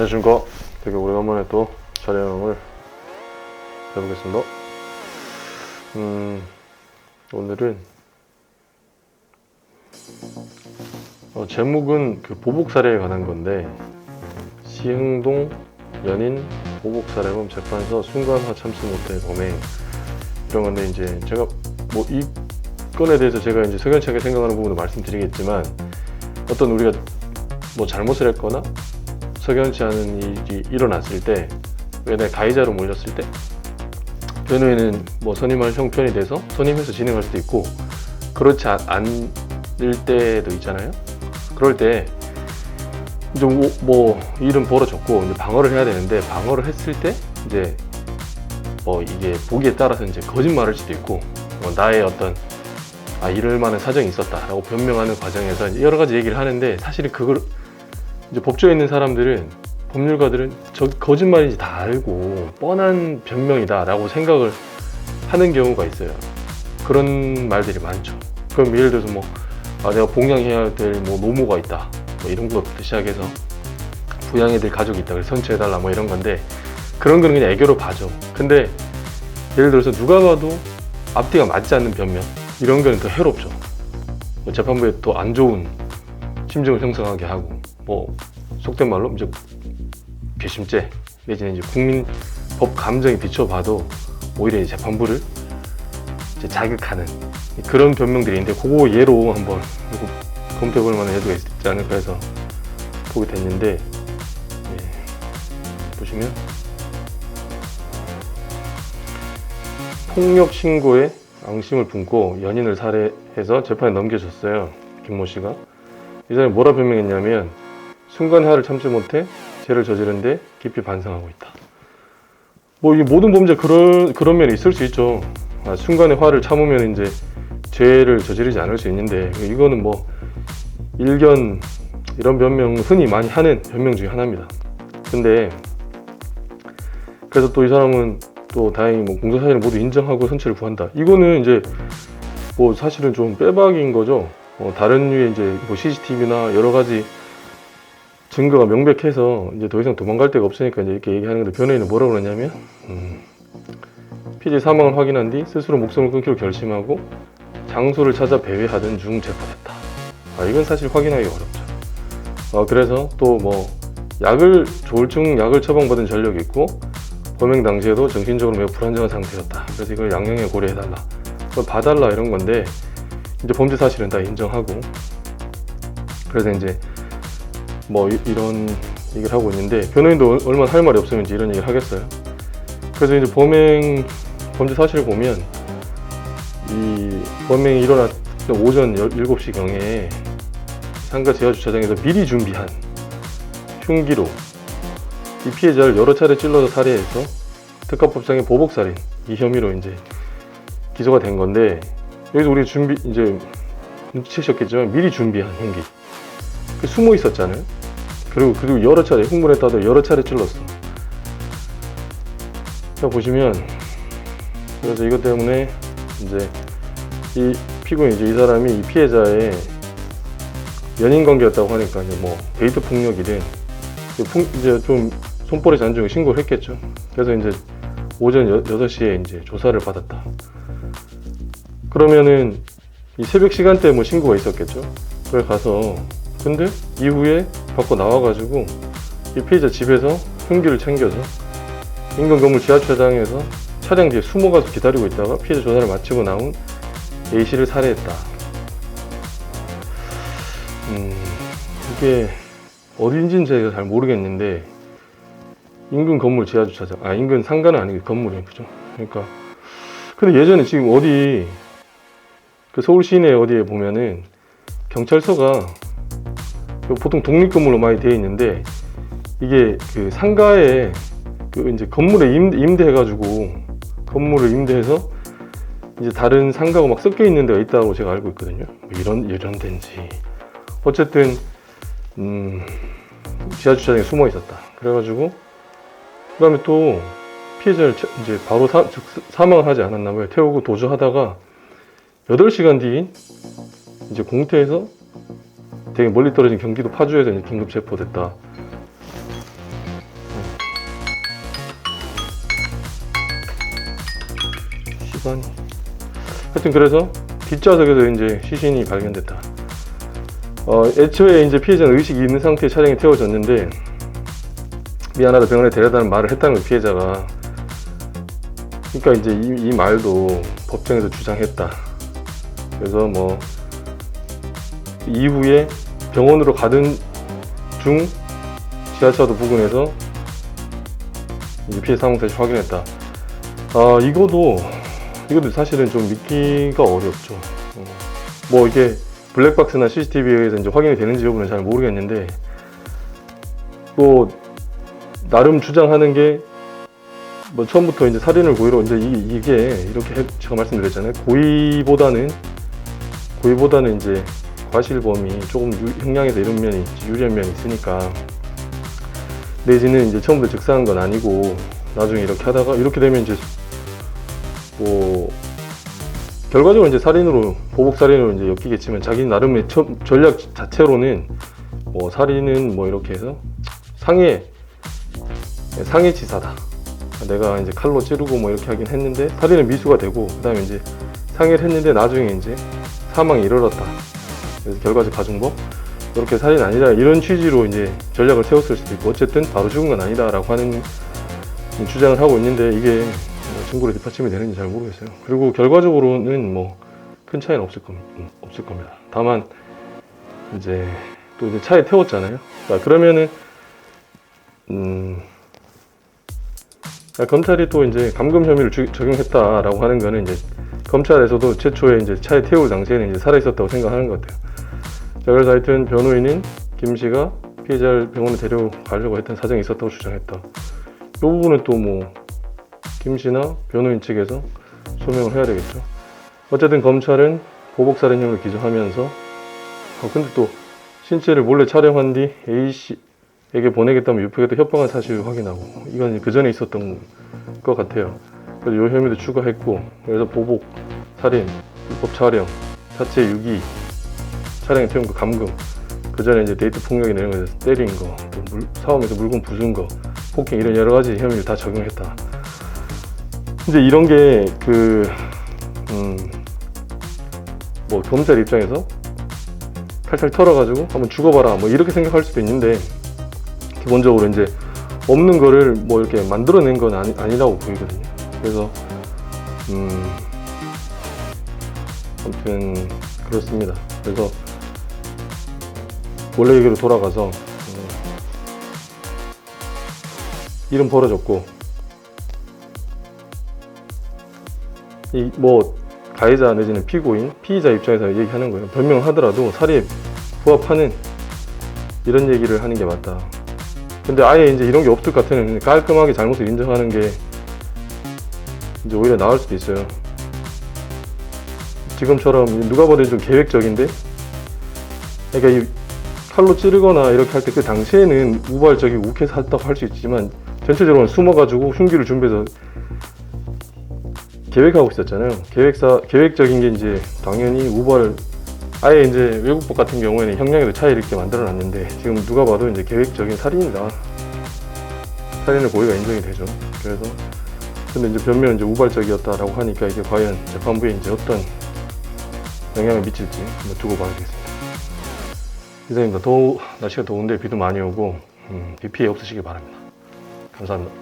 안녕하십니까. 되게 오래간만에 또 촬영을 해보겠습니다. 음, 오늘은 어, 제목은 그 보복 사례에 관한 건데 시흥동 연인 보복 사례범 재판서 순간 화 참지 못해 범행 이런 건데 이제 제가 뭐 이 건에 대해서 제가 이제 석연치하게 생각하는 부분을 말씀드리겠지만 어떤 우리가 뭐 잘못을 했거나 석연치 않은 일이 일어났을 때, 왜 내가 가해자로 몰렸을 때, 변호인은 뭐 선임할 형편이 돼서 선임해서 진행할 수도 있고, 그렇지 않- 않을 때도 있잖아요. 그럴 때, 이제 뭐, 뭐 일은 벌어졌고, 이제 방어를 해야 되는데, 방어를 했을 때, 이제 뭐 이게 보기에 따라서 이제 거짓말할 수도 있고, 뭐 나의 어떤 아, 이럴 만한 사정이 있었다라고 변명하는 과정에서 여러 가지 얘기를 하는데, 사실은 그걸 이제 법조에 있는 사람들은 법률가들은 저 거짓말인지 다 알고 뻔한 변명이다라고 생각을 하는 경우가 있어요. 그런 말들이 많죠. 그럼 예를 들어서 뭐 아, 내가 봉양해야 될 뭐 노모가 있다. 뭐 이런 것부터 시작해서 부양해야 될 가족이 있다. 그래서 선처해달라 뭐 이런 건데 그런 거는 그냥 애교로 봐줘. 근데 예를 들어서 누가 봐도 앞뒤가 맞지 않는 변명 이런 거는 더 해롭죠. 뭐 재판부에 더 안 좋은 심정을 형성하게 하고 뭐 속된 말로 이제 괘씸죄 내지는 이제 국민 법 감정에 비춰봐도 오히려 이제 재판부를 이제 자극하는 그런 변명들이 있는데 그거 예로 한번 검토해볼 만한 예도가 있지 않을까 해서 보게 됐는데 예, 보시면 폭력 신고에 앙심을 품고 연인을 살해해서 재판에 넘겨줬어요 김모 씨가. 이 사람이 뭐라 변명했냐면 순간 화를 참지 못해 죄를 저지른데 깊이 반성하고 있다. 뭐 이 모든 범죄 그런 그런 면이 있을 수 있죠. 아, 순간의 화를 참으면 이제 죄를 저지르지 않을 수 있는데 이거는 뭐 일견 이런 변명 흔히 많이 하는 변명 중에 하나입니다. 근데 그래서 또 이 사람은 또 다행히 뭐 공소 사실을 모두 인정하고 선처를 구한다. 이거는 이제 뭐 사실은 좀 빼박인 거죠. 어, 다른 류의 이제 뭐 CCTV나 여러 가지 증거가 명백해서 이제 더 이상 도망갈 데가 없으니까 이제 이렇게 얘기하는 건데 변호인은 뭐라고 그러냐면 음, 피디 사망을 확인한 뒤 스스로 목숨을 끊기로 결심하고 장소를 찾아 배회하던 중 체포됐다. 아 이건 사실 확인하기 어렵죠. 어, 그래서 또 뭐 약을 조울증 약을 처방받은 전력이 있고 범행 당시에도 정신적으로 매우 불안정한 상태였다. 그래서 이걸 양형에 고려해달라. 그걸 봐달라 이런 건데 이제 범죄 사실은 다 인정하고 그래서 이제 뭐 이, 런 얘기를 하고 있는데 변호인도 얼- 얼마나 할 말이 없으면 이런 얘기를 하겠어요. 그래서 이제 범행 범죄 사실을 보면 이 범행이 일어났던 오전 7시 경에 상가 지하 주차장에서 미리 준비한 흉기로 이 피해자를 여러 차례 찔러서 살해해서 특가법상의 보복살인 이 혐의로 이제 기소가 된 건데 여기서 우리 준비 이제 눈치채셨겠지만 미리 준비한 흉기 그 숨어 있었잖아요. 그리고 그리고 여러 차례 흥분했다도 여러 차례 찔렀어. 자 보시면 그래서 이것 때문에 이제 이 피고인 이제 이 사람이 이 피해자의 연인 관계였다고 하니까 이제 뭐 데이트 폭력이든 이제 좀 손벌이 잔중에 신고를 했겠죠. 그래서 이제 오전 여, 6시에 이제 조사를 받았다. 그러면은 이 새벽 시간대에 뭐 신고가 있었겠죠. 그래 가서 근데 이후에 밖으로 나와가지고 이 피해자 집에서 흉기를 챙겨서 인근 건물 지하주차장에서 차량 뒤에 숨어가서 기다리고 있다가 피해자 조사를 마치고 나온 A 씨를 살해했다. 음, 이게 어딘지는 제가 잘 모르겠는데 인근 건물 지하 주차장, 아 인근 상가는 아니고 건물이에요, 그죠? 그러니까 근데 예전에 지금 어디 그 서울 시내 어디에 보면은 경찰서가 그 보통 독립건물로 많이 되어 있는데 이게 그 상가에 그 이제 건물에 임, 임대해가지고 건물을 임대해서 이제 다른 상가가 막 섞여 있는 데가 있다고 제가 알고 있거든요. 뭐 이런 이런 데인지 어쨌든 음, 지하 주차장에 숨어 있었다. 그래가지고 그다음에 또 피해자를 채- 이제 바로 사, 즉, 사망을 하지 않았나 봐요. 태우고 도주하다가 8시간 뒤인 이제 공태에서 되게 멀리 떨어진 경기도 파주에서 이제 긴급 체포됐다. 시간이. 하여튼 그래서 뒷좌석에서 이제 시신이 발견됐다. 어, 애초에 이제 피해자는 의식이 있는 상태에 차량에 태워졌는데 미안하다 병원에 데려다는 말을 했다는 거 피해자가 그러니까 이제 이, 이 말도 법정에서 주장했다. 그래서 뭐 이후에 병원으로 가던 중 지하차도 부근에서 피해 다시 확인했다. 아 이거도 이것도 사실은 좀 믿기가 어렵죠. 어, 뭐 이게 블랙박스나 CCTV에서 이제 확인이 되는지 여부는 잘 모르겠는데 또 나름 주장하는 게 뭐 처음부터 이제 살인을 고의로 이제 이, 이게 이렇게 해- 제가 말씀드렸잖아요. 고의보다는 고의보다는 이제 과실범이 조금 유- 형량에서 이런 면이 유리한 면이 있으니까 내지는 이제 처음부터 즉사한 건 아니고 나중에 이렇게 하다가 이렇게 되면 이제 뭐 결과적으로 이제 살인으로 보복 살인으로 이제 엮이겠지만 자기 나름의 처- 전략 자체로는 뭐 살인은 뭐 이렇게 해서 상해 상해 치사다. 내가 이제 칼로 찌르고 뭐 이렇게 하긴 했는데 살인은 미수가 되고 그다음에 이제 상해를 했는데 나중에 이제 사망에 이르렀다. 그래서 결과적 가중법 이렇게 살인 아니다 이런 취지로 이제 전략을 세웠을 수도 있고 어쨌든 바로 죽은 건 아니다라고 하는 주장을 하고 있는데 이게 뭐 증거로 뒷받침이 되는지 잘 모르겠어요. 그리고 결과적으로는 뭐 큰 차이는 없을 겁니다. 음, 없을 겁니다. 다만 이제 또 이제 차에 태웠잖아요. 자 그러면은 음 자, 검찰이 또 이제 감금 혐의를 주- 적용했다라고 하는 거는 이제 검찰에서도 최초에 이제 차에 태울 당시에는 이제 살아 있었다고 생각하는 것 같아요. 자 그래서 하여튼 변호인은 김 씨가 피해자를 병원에 데려가려고 했던 사정이 있었다고 주장했다. 이 부분은 또 뭐 김 씨나 변호인 측에서 소명을 해야 되겠죠. 어쨌든 검찰은 보복살인형을 기소하면서 어, 근데 또 신체를 몰래 촬영한 뒤 A 씨에게 보내겠다면 유표에도 협박한 사실을 확인하고 이건 그 전에 있었던 것 같아요. 그래서 요 혐의도 추가했고 그래서 보복, 살인, 불법 촬영, 사체 유기, 차량에 태운 거 감금, 그 전에 이제 데이트 폭력이나 이런 거에서 때린 거, 또 물, 사움에서 물건 부순 거, 폭행 이런 여러 가지 혐의를 다 적용했다. 이제 이런 게 그, 음, 뭐 검찰 입장에서 탈탈 털어가지고 한번 죽어봐라 뭐 이렇게 생각할 수도 있는데 기본적으로 이제 없는 거를 뭐 이렇게 만들어낸 건 아니, 아니라고 보이거든요. 그래서 음, 아무튼 그렇습니다. 그래서 원래 얘기로 돌아가서 음, 일은 벌어졌고 이 뭐 가해자 내지는 피고인 피의자 입장에서 얘기하는 거예요. 변명을 하더라도 사리에 부합하는 이런 얘기를 하는 게 맞다. 근데 아예 이제 이런 게 없을 것 같으면 깔끔하게 잘못을 인정하는 게 이제 오히려 나을 수도 있어요. 지금처럼 누가 봐도 좀 계획적인데, 그러니까 이 칼로 찌르거나 이렇게 할 때 그 당시에는 우발적이고 욱해서 했다고 할 수 있지만 전체적으로는 숨어가지고 흉기를 준비해서 계획하고 있었잖아요. 계획사 계획적인 게 이제 당연히 우발 아예 이제 외국법 같은 경우에는 형량에도 차이를 있게 만들어 놨는데 지금 누가 봐도 이제 계획적인 살인이다. 살인의 고의가 인정이 되죠. 그래서 근데 이제 변명은 이제 우발적이었다라고 하니까 이게 과연 재판부에 이제 어떤 영향을 미칠지 한번 두고 봐야겠습니다. 이상입니다. 더 날씨가 더운데 비도 많이 오고 음, 비 피해 없으시길 바랍니다. 감사합니다.